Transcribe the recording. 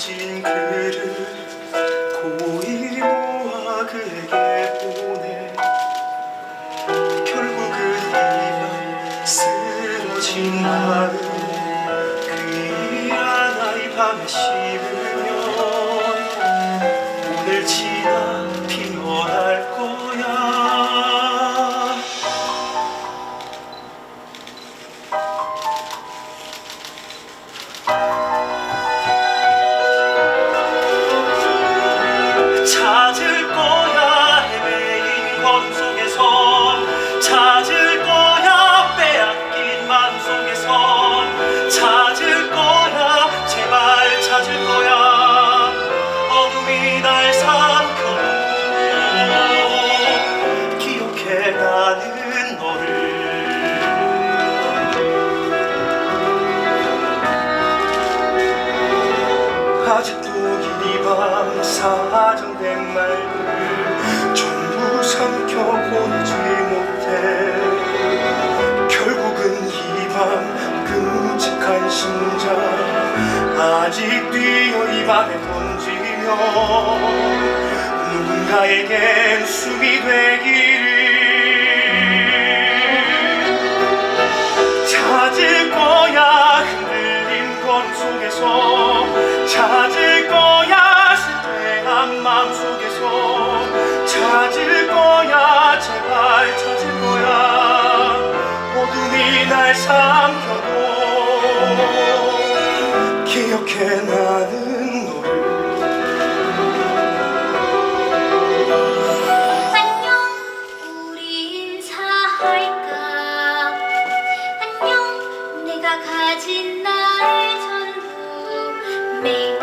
찢어진 그를 고이 모아 그에게 보내. 결국은 이밤 쓰러진 마음 그이란 아이 밤에 씹으면 오늘 지나 사정된 말들 전부 삼켜보지 못해. 결국은 이 밤 끔찍한 심장 아직 뛰어 이 밤에 던지며 누군가에겐 숨이 되기를 날 삼켜도 기억해 나는 너를. 안녕 우리 인사할까? 안녕 내가 가진 나의 전부. 매일